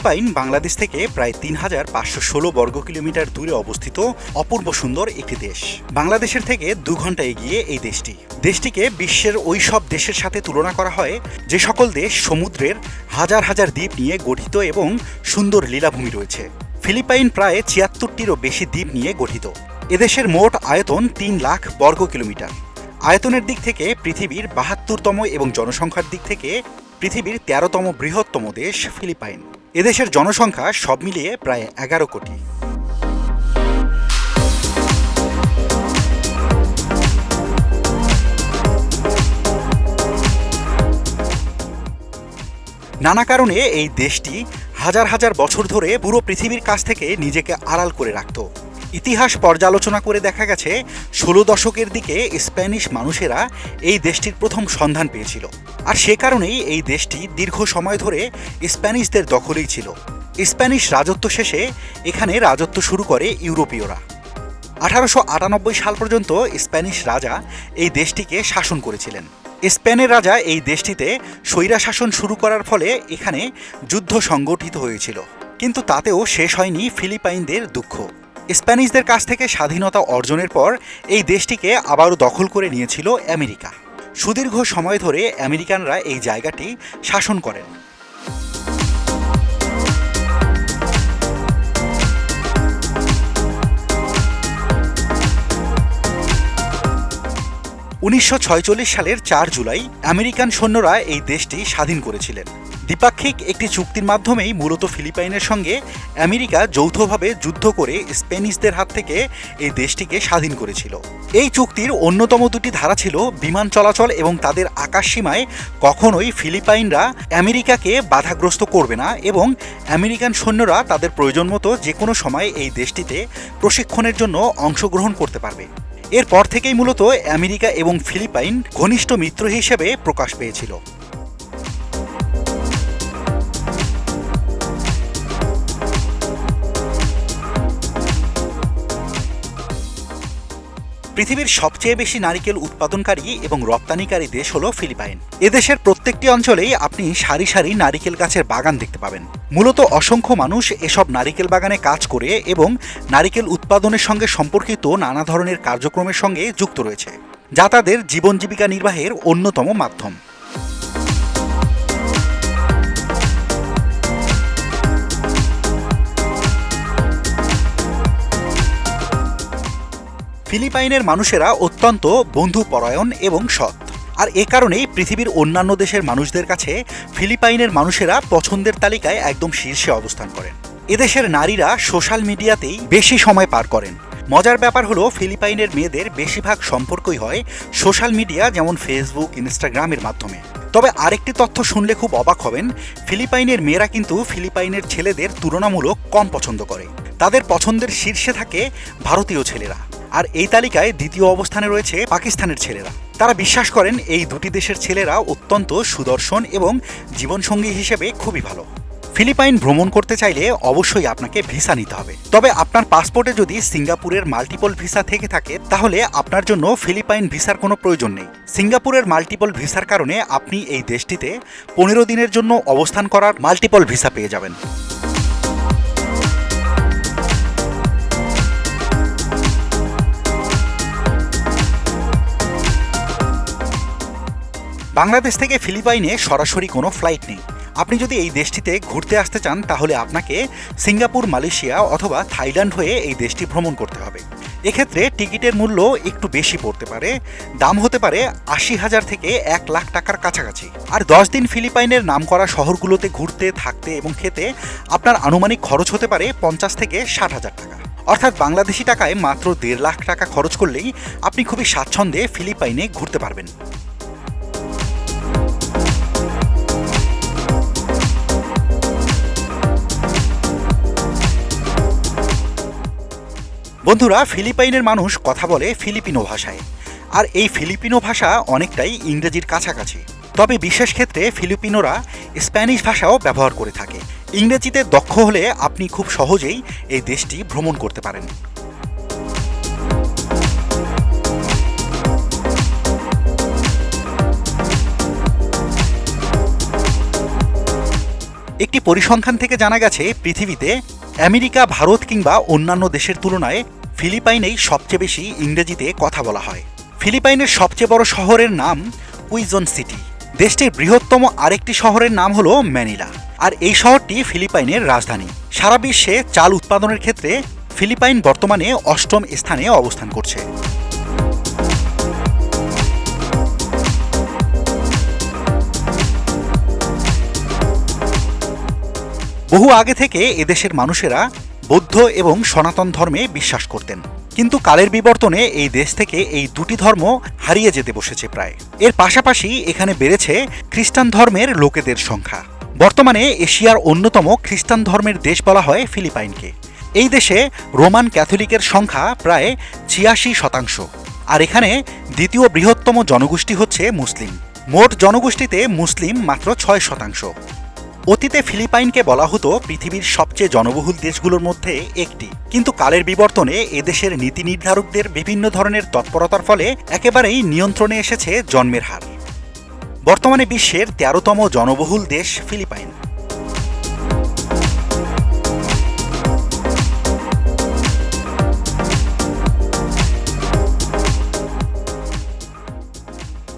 Philippine Bangladesh থেকে প্রায় তিন হাজার পাঁচশো ষোলো বর্গ কিলোমিটার দূরে অবস্থিত অপূর্ব সুন্দর একটি দেশ। বাংলাদেশের থেকে দু ঘণ্টা এগিয়ে এই দেশটি। দেশটিকে বিশ্বের ওই সব দেশের সাথে তুলনা করা হয় যে সকল দেশ সমুদ্রের হাজার হাজার দ্বীপ নিয়ে গঠিত এবং সুন্দর লীলাভূমি রয়েছে। ফিলিপাইন প্রায় ছিয়াত্তরটিরও বেশি দ্বীপ নিয়ে গঠিত। এদেশের মোট আয়তন তিন লাখ বর্গ কিলোমিটার। আয়তনের দিক থেকে পৃথিবীর বাহাত্তরতম এবং জনসংখ্যার দিক থেকে পৃথিবীর তেরোতম বৃহত্তম দেশ ফিলিপাইন। এদেশের জনসংখ্যা সব মিলিয়ে প্রায় এগারো কোটি। নানা কারণে এই দেশটি হাজার হাজার বছর ধরে পুরো পৃথিবীর কাছ থেকে নিজেকে আড়াল করে রাখত। ইতিহাস পর্যালোচনা করে দেখা গেছে, ষোলো দশকের দিকে স্প্যানিশ মানুষেরা এই দেশটির প্রথম সন্ধান পেয়েছিল। আর সে কারণেই এই দেশটি দীর্ঘ সময় ধরে স্প্যানিশদের দখলেই ছিল। স্প্যানিশ রাজত্ব শেষে এখানে রাজত্ব শুরু করে ইউরোপীয়রা। আঠারোশো আটানব্বই সাল পর্যন্ত স্প্যানিশ রাজা এই দেশটিকে শাসন করেছিলেন। স্পেনের রাজা এই দেশটিতে স্বৈরা শাসন শুরু করার ফলে এখানে যুদ্ধ সংগঠিত হয়েছিল। কিন্তু তাতেও শেষ হয়নি ফিলিপাইনদের দুঃখ। স্প্যানিশদের কাছ থেকে স্বাধীনতা অর্জনের পর এই দেশটিকে আবারও দখল করে নিয়েছিল আমেরিকা। সুদীর্ঘ সময় ধরে আমেরিকানরা এই জায়গাটি শাসন করেন। উনিশশো সালের চার জুলাই আমেরিকান সৈন্যরা এই দেশটি স্বাধীন করেছিলেন। দ্বিপাক্ষিক একটি চুক্তির মাধ্যমেই মূলত ফিলিপাইনের সঙ্গে আমেরিকা যৌথভাবে যুদ্ধ করে স্পেনিশদের হাত থেকে এই দেশটিকে স্বাধীন করেছিল। এই চুক্তির অন্যতম দুটি ধারা ছিল বিমান চলাচল এবং তাদের আকাশ সীমায় কখনোই ফিলিপাইনরা আমেরিকাকে বাধাগ্রস্ত করবে না এবং আমেরিকান সৈন্যরা তাদের প্রয়োজন মতো যে কোনো সময় এই দেশটিতে প্রশিক্ষণের জন্য অংশগ্রহণ করতে পারবে। এরপর থেকেই মূলত আমেরিকা এবং ফিলিপাইন ঘনিষ্ঠ মিত্র হিসেবে প্রকাশ পেয়েছিল। পৃথিবীর সবচেয়ে বেশি নারিকেল উৎপাদনকারী এবং রপ্তানিকারী দেশ হল ফিলিপাইন। এদেশের প্রত্যেকটি অঞ্চলেই আপনি সারি সারি নারিকেল গাছের বাগান দেখতে পাবেন। মূলত অসংখ্য মানুষ এসব নারিকেল বাগানে কাজ করে এবং নারিকেল উৎপাদনের সঙ্গে সম্পর্কিত নানা ধরনের কার্যক্রমের সঙ্গে যুক্ত রয়েছে, যা তাদের জীবন জীবিকা নির্বাহের অন্যতম মাধ্যম। ফিলিপাইনের মানুষেরা অত্যন্ত বন্ধুপরায়ণ এবং সৎ। আর এ কারণেই পৃথিবীর অন্যান্য দেশের মানুষদের কাছে ফিলিপাইনের মানুষেরা পছন্দের তালিকায় একদম শীর্ষে অবস্থান করেন। এদেশের নারীরা সোশ্যাল মিডিয়াতেই বেশি সময় পার করেন। মজার ব্যাপার হলো, ফিলিপাইনের মেয়েদের বেশিরভাগ সম্পর্কই হয় সোশ্যাল মিডিয়া, যেমন ফেসবুক, ইনস্টাগ্রামের মাধ্যমে। তবে আরেকটি তথ্য শুনলে খুব অবাক হবেন, ফিলিপাইনের মেয়েরা কিন্তু ফিলিপাইনের ছেলেদের তুলনামূলক কম পছন্দ করে। তাদের পছন্দের শীর্ষে থাকে ভারতীয় ছেলেরা। আর এই তালিকায় দ্বিতীয় অবস্থানে রয়েছে পাকিস্তানের ছেলেরা। তারা বিশ্বাস করেন এই দুটি দেশের ছেলেরা অত্যন্ত সুদর্শন এবং জীবনসঙ্গী হিসেবে খুবই ভালো। ফিলিপাইন ভ্রমণ করতে চাইলে অবশ্যই আপনাকে ভিসা নিতে হবে। তবে আপনার পাসপোর্টে যদি সিঙ্গাপুরের মাল্টিপল ভিসা থেকে থাকে, তাহলে আপনার জন্য ফিলিপাইন ভিসার কোনো প্রয়োজন নেই। সিঙ্গাপুরের মাল্টিপল ভিসার কারণে আপনি এই দেশটিতে পনেরো দিনের জন্য অবস্থান করার মাল্টিপল ভিসা পেয়ে যাবেন। বাংলাদেশ থেকে ফিলিপাইনে সরাসরি কোনো ফ্লাইট নেই। আপনি যদি এই দেশটিতে ঘুরতে আসতে চান, তাহলে আপনাকে সিঙ্গাপুর, মালয়েশিয়া অথবা থাইল্যান্ড হয়ে এই দেশটি ভ্রমণ করতে হবে। এক্ষেত্রে টিকিটের মূল্য একটু বেশি পড়তে পারে, দাম হতে পারে আশি হাজার থেকে এক লাখ টাকার কাছাকাছি। আর দশ দিন ফিলিপাইনের নাম করা শহরগুলোতে ঘুরতে, থাকতে এবং খেতে আপনার আনুমানিক খরচ হতে পারে পঞ্চাশ থেকে ষাট হাজার টাকা। অর্থাৎ বাংলাদেশি টাকায় মাত্র দেড় লাখ টাকা খরচ করলেই আপনি খুবই স্বাচ্ছন্দ্যে ফিলিপাইনে ঘুরতে পারবেন। বন্ধুরা, ফিলিপাইনের মানুষ কথা বলে ফিলিপিনো ভাষায়। আর এই ফিলিপিনো ভাষা অনেকটাই ইংরেজির কাছাকাছি। তবে বিশেষ ক্ষেত্রে ফিলিপিনোরা স্প্যানিশ ভাষাও ব্যবহার করে থাকে। ইংরেজিতে দক্ষ হলে আপনি খুব সহজেই এই দেশটি ভ্রমণ করতে পারেন। একটি পরিসংখ্যান থেকে জানা গেছে, পৃথিবীতে আমেরিকা, ভারত কিংবা অন্যান্য দেশের তুলনায় ফিলিপাইনেই সবচেয়ে বেশি ইংরেজিতে কথা বলা হয়। ফিলিপাইনের সবচেয়ে বড় শহরের নাম কুইজন সিটি। দেশটির বৃহত্তম আরেকটি শহরের নাম হলো ম্যানিলা। আর এই শহরটি ফিলিপাইনের রাজধানী। সারা বিশ্বে চাল উৎপাদনের ক্ষেত্রে ফিলিপাইন বর্তমানে অষ্টম স্থানে অবস্থান করছে। বহু আগে থেকে এদেশের মানুষেরা বৌদ্ধ এবং সনাতন ধর্মে বিশ্বাস করতেন। কিন্তু কালের বিবর্তনে এই দেশ থেকে এই দুটি ধর্ম হারিয়ে যেতে বসেছে প্রায়। এর পাশাপাশি এখানে বেড়েছে খ্রিস্টান ধর্মের লোকেদের সংখ্যা। বর্তমানে এশিয়ার অন্যতম খ্রিস্টান ধর্মের দেশ বলা হয় ফিলিপাইনকে। এই দেশে রোমান ক্যাথলিকের সংখ্যা প্রায় ছিয়াশি শতাংশ। আর এখানে দ্বিতীয় বৃহত্তম জনগোষ্ঠী হচ্ছে মুসলিম। মোট জনগোষ্ঠীতে মুসলিম মাত্র ছয় শতাংশ। অতীতে ফিলিপাইনকে বলা হতো পৃথিবীর সবচেয়ে জনবহুল দেশগুলোর মধ্যে একটি। কিন্তু কালের বিবর্তনে এদেশের নীতি নির্ধারকদের বিভিন্ন ধরনের তৎপরতার ফলে একেবারেই নিয়ন্ত্রণে এসেছে জন্মের হার। বর্তমানে বিশ্বের তেরোতম জনবহুল দেশ ফিলিপাইন।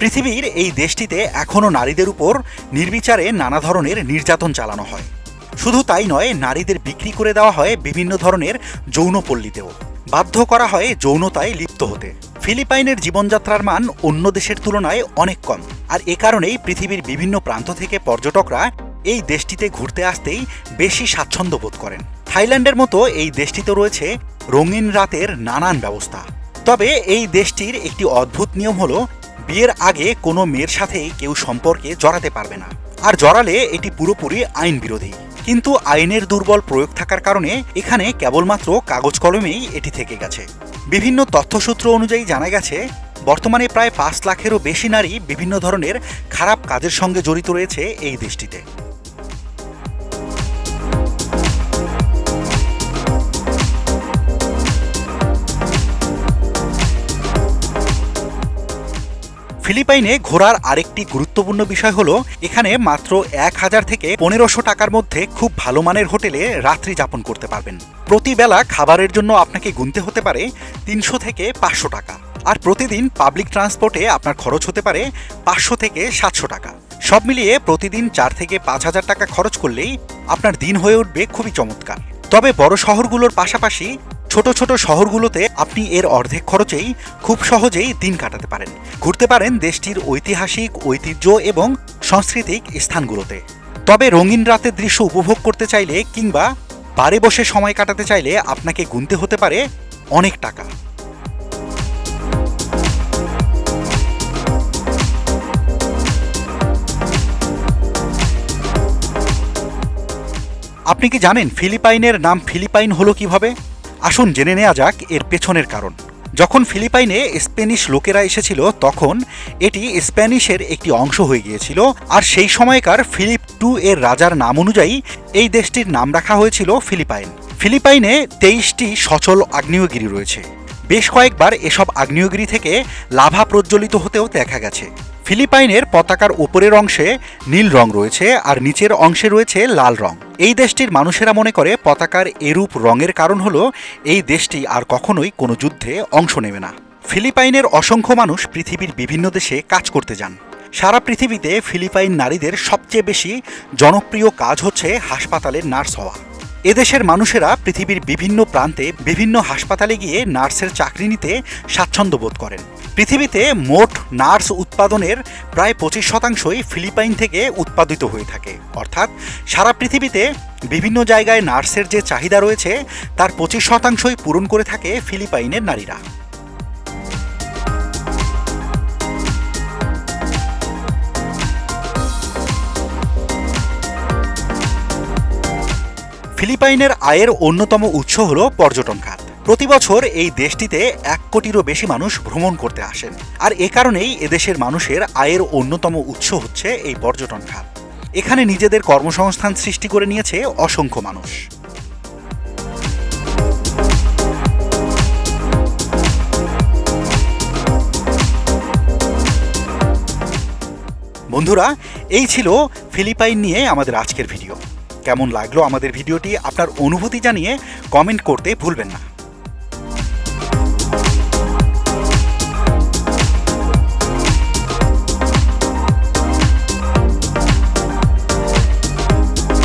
পৃথিবীর এই দেশটিতে এখনও নারীদের উপর নির্বিচারে নানা ধরনের নির্যাতন চালানো হয়। শুধু তাই নয়, নারীদের বিক্রি করে দেওয়া হয় বিভিন্ন ধরনের যৌনপল্লীতেও বাধ্য করা হয় যৌনতায় লিপ্ত হতে। ফিলিপাইনের জীবনযাত্রার মান অন্য দেশের তুলনায় অনেক কম। আর এ কারণেই পৃথিবীর বিভিন্ন প্রান্ত থেকে পর্যটকরা এই দেশটিতে ঘুরতে আসতেই বেশি স্বাচ্ছন্দ্য বোধ করেন। থাইল্যান্ডের মতো এই দেশটিতে রয়েছে রঙিন রাতের নানান ব্যবস্থা। তবে এই দেশটির একটি অদ্ভুত নিয়ম হলো বিয়ের আগে কোনো মেয়ের সাথে কেউ সম্পর্কে জড়াতে পারবে না। আর জড়ালে এটি পুরোপুরি আইন বিরোধী। কিন্তু আইনের দুর্বল প্রয়োগ থাকার কারণে এখানে কেবলমাত্র কাগজ কলমেই এটি থেকে গেছে। বিভিন্ন তথ্যসূত্র অনুযায়ী জানা গেছে, বর্তমানে প্রায় পাঁচ লাখেরও বেশি নারী বিভিন্ন ধরনের খারাপ কাজের সঙ্গে জড়িত রয়েছে এই দেশটিতে। ফিলিপাইনে ঘোরার আরেকটি গুরুত্বপূর্ণ বিষয় হলো, এখানে মাত্র এক হাজার থেকে পনেরোশো টাকার মধ্যে খুব ভালো মানের হোটেলে রাত্রি যাপন করতে পারবেন। প্রতি বেলা খাবারের জন্য আপনাকে গুনতে হতে পারে তিনশো থেকে পাঁচশো টাকা। আর প্রতিদিন পাবলিক ট্রান্সপোর্টে আপনার খরচ হতে পারে পাঁচশো থেকে সাতশো টাকা। সব মিলিয়ে প্রতিদিন চার থেকে পাঁচ হাজার টাকা খরচ করলেই আপনার দিন হয়ে উঠবে খুবই চমৎকার। তবে বড় শহরগুলোর পাশাপাশি ছোট ছোট শহরগুলোতে আপনি এর অর্ধেক খরচেই খুব সহজেই দিন কাটাতে পারেন। ঘুরতে পারেন দেশটির ঐতিহাসিক ঐতিহ্য এবং সাংস্কৃতিক স্থানগুলোতে। তবে রঙিন রাতের দৃশ্য উপভোগ করতে চাইলে কিংবা বারে বসে সময় কাটাতে চাইলে আপনাকে গুনতে হতে পারে অনেক টাকা। আপনি কি জানেন ফিলিপাইনের নাম ফিলিপাইন হলো কীভাবে? আসুন জেনে নেওয়া যাক এর পেছনের কারণ। যখন ফিলিপাইনে স্প্যানিশ লোকেরা এসেছিল, তখন এটি স্প্যানিশের একটি অংশ হয়ে গিয়েছিল, আর সেই সময়কার ফিলিপ টু এর রাজার নাম অনুযায়ী এই দেশটির নাম রাখা হয়েছিল ফিলিপাইন। ফিলিপাইনে তেইশটি সচল আগ্নেয়গিরি রয়েছে। বেশ কয়েকবার এসব আগ্নেয়গিরি থেকে লাভা প্রজ্বলিত হতেও দেখা গেছে। ফিলিপাইনের পতাকার ওপরের অংশে নীল রং রয়েছে আর নিচের অংশে রয়েছে লাল রং। এই দেশটির মানুষেরা মনে করে পতাকার এরূপ রঙের কারণ হলো, এই দেশটি আর কখনোই কোনো যুদ্ধে অংশ নেবে না। ফিলিপাইনের অসংখ্য মানুষ পৃথিবীর বিভিন্ন দেশে কাজ করতে যান। সারা পৃথিবীতে ফিলিপাইন নারীদের সবচেয়ে বেশি জনপ্রিয় কাজ হচ্ছে হাসপাতালের নার্স হওয়া। এদেশের মানুষেরা পৃথিবীর বিভিন্ন প্রান্তে বিভিন্ন হাসপাতালে গিয়ে নার্সের চাকরি নিতে স্বাচ্ছন্দ্য বোধ করেন। পৃথিবীতে মোট নার্স উৎপাদনের প্রায় পঁচিশ শতাংশই ফিলিপাইন থেকে উৎপাদিত হয়ে থাকে। অর্থাৎ সারা পৃথিবীতে বিভিন্ন জায়গায় নার্সের যে চাহিদা রয়েছে, তার পঁচিশ শতাংশই পূরণ করে থাকে ফিলিপাইনের নারীরা। ফিলিপাইনের আয়ের অন্যতম উৎস হল পর্যটন খাত। প্রতি বছর এই দেশটিতে এক কোটিরও বেশি মানুষ ভ্রমণ করতে আসেন। আর এ কারণেই এদেশের মানুষের আয়ের অন্যতম উৎস হচ্ছে এই পর্যটন খাত। এখানে নিজেদের কর্মসংস্থান সৃষ্টি করে নিয়েছে অসংখ্য মানুষ। বন্ধুরা, এই ছিল ফিলিপাইন নিয়ে আমাদের আজকের ভিডিও। কেমন লাগল আমাদের ভিডিওটি আপনার অনুভূতি জানিয়ে কমেন্ট করতে ভুলবেন না।